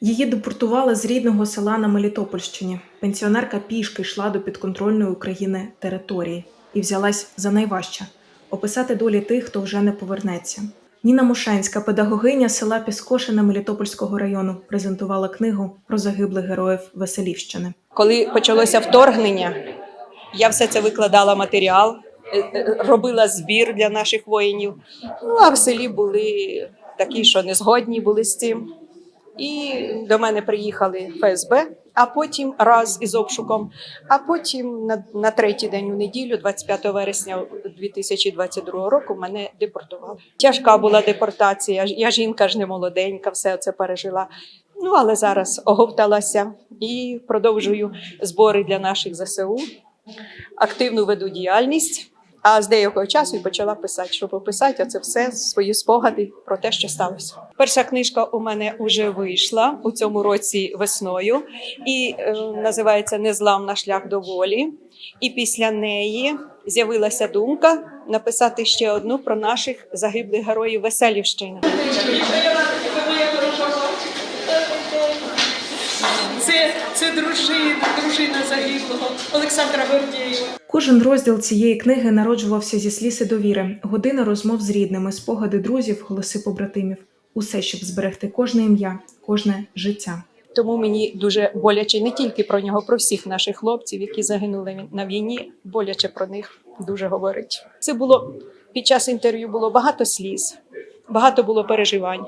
Її депортували з рідного села на Мелітопольщині. Пенсіонерка пішки йшла до підконтрольної України території і взялась за найважче описати долі тих, хто вже не повернеться. Ніна Мушенська, педагогиня села Піскошина Мелітопольського району, презентувала книгу про загиблих героїв Веселівщини. Коли почалося вторгнення, я все це викладала матеріал, е, е, робила збір для наших воїнів. Ну а в селі були такі, що не згодні були з цим. І до мене приїхали ФСБ, а потім раз із обшуком, а потім на, на третій день у неділю, 25 вересня 2022 року, мене депортували. Тяжка була депортація. Я жінка ж не молоденька, все це пережила. Ну але зараз оговталася і продовжую збори для наших ЗСУ. Активну веду діяльність. А з деякого часу і почала писати, щоб описати оце все свої спогади про те, що сталося. Перша книжка у мене вже вийшла у цьому році весною і е, називається Незламна шлях до волі. І після неї з'явилася думка написати ще одну про наших загиблих героїв Веселівщини. Це дружина, дружина загиблого Олександра Гордєєва. Кожен розділ цієї книги народжувався зі сліз і довіри, години розмов з рідними, спогади друзів, голоси побратимів. Усе, щоб зберегти кожне ім'я, кожне життя. Тому мені дуже боляче не тільки про нього, про всіх наших хлопців, які загинули на війні. Боляче про них дуже говорить. Це було під час інтерв'ю було багато сліз, багато було переживань,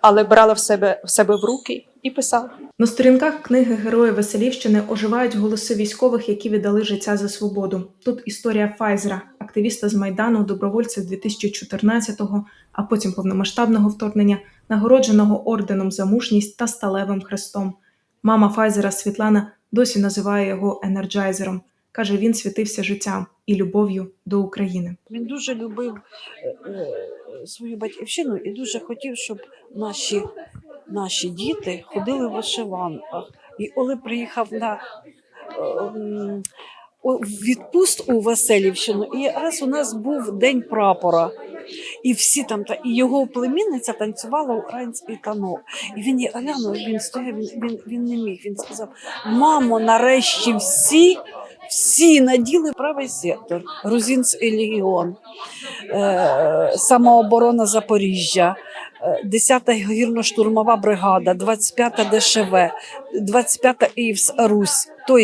але брала в себе в себе в руки і писала. На сторінках книги Герої Веселівщини оживають голоси військових, які віддали життя за свободу. Тут історія Файзера, активіста з Майдану, добровольця з 2014-го, а потім повномасштабного вторгнення, нагородженого орденом за мужність та сталевим хрестом. Мама Файзера Світлана досі називає його енерджайзером. Каже, він світився життям і любов'ю до України. Він дуже любив е, е, свою батьківщину і дуже хотів, щоб наші, наші діти ходили в вишиванках. І коли приїхав на е, м, у- в відпустку у Веселівщину, і раз у нас був день прапора. І всі там та і його племінниця танцювала український танок. І він глянув, він стояв, він, він, він не міг. Він сказав: Мамо, нарешті всі, всі наділи правий сектор, Грузинський легіон, е, самооборона Запоріжжя. е, 10-та гірно-штурмова бригада, 25-та ДШВ, 25-та ІВС Русь. Тобто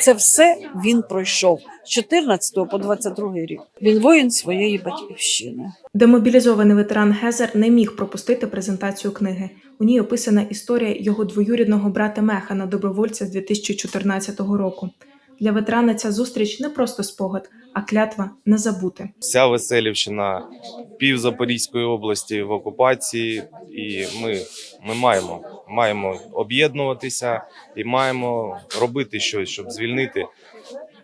це все він пройшов з 14 по 22 рік. Він воїн своєї батьківщини. Демобілізований ветеран Гезер не міг пропустити презентацію книги. У ній описана історія його двоюрідного брата Механа, добровольця з 2014 року. Для ветерана ця зустріч не просто спогад, а клятва не забути. Вся Веселівщина, пів Запорізької області в окупації, і ми, ми маємо, маємо об'єднуватися і маємо робити щось, щоб звільнити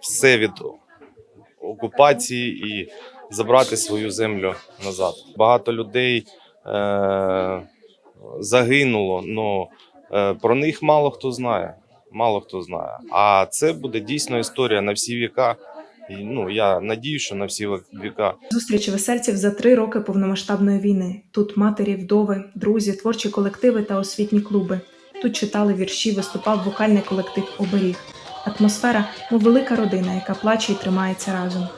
все від окупації і забрати свою землю назад. Багато людей е- загинуло, але про них мало хто знає. Мало хто знає. А це буде дійсно історія на всі віка. І, ну, я надію, що на всі віка. Зустрічі весельців за три роки повномасштабної війни. Тут матері, вдови, друзі, творчі колективи та освітні клуби. Тут читали вірші, виступав вокальний колектив Оберіг. Атмосфера, мов велика родина, яка плаче і тримається разом.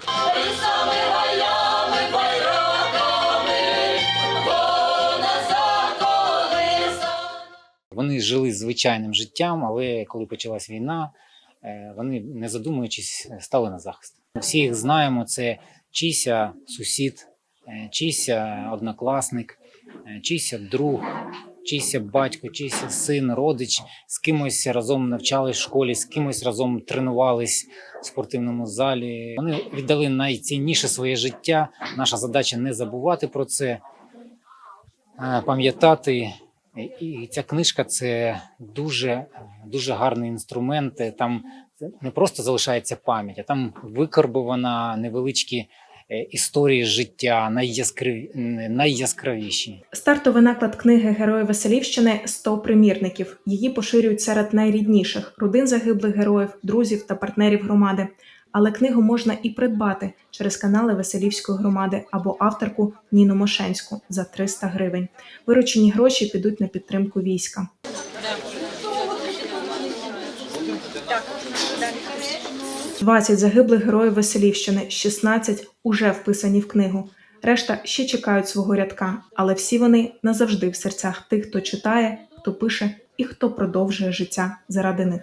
Вони жили звичайним життям, але коли почалась війна, е, вони, не задумуючись, стали на захист. Всі їх знаємо: це чийся сусід, е, чийся однокласник, е, чийся друг, чийся батько, чийся син, родич, з кимось разом навчались в школі, з кимось разом тренувались в спортивному залі. Вони віддали найцінніше своє життя. Наша задача не забувати про це, пам'ятати. І ця книжка це дуже, дуже гарний інструмент. Там не просто залишається пам'ять, а там викарбована невеличкі е, історії життя, найяскраві, найяскравіші. Стартовий наклад книги Герої Веселівщини 100 примірників. Її поширюють серед найрідніших родин загиблих героїв, друзів та партнерів громади. Але книгу можна і придбати через канали Веселівської громади або авторку Ніну Мошенську за 300 гривень. Виручені гроші підуть на підтримку війська. Да. – 20 загиблих героїв Василівщини, 16 уже вписані в книгу. Решта ще чекають свого рядка, але всі вони назавжди в серцях тих, хто читає, хто пише і хто продовжує життя заради них.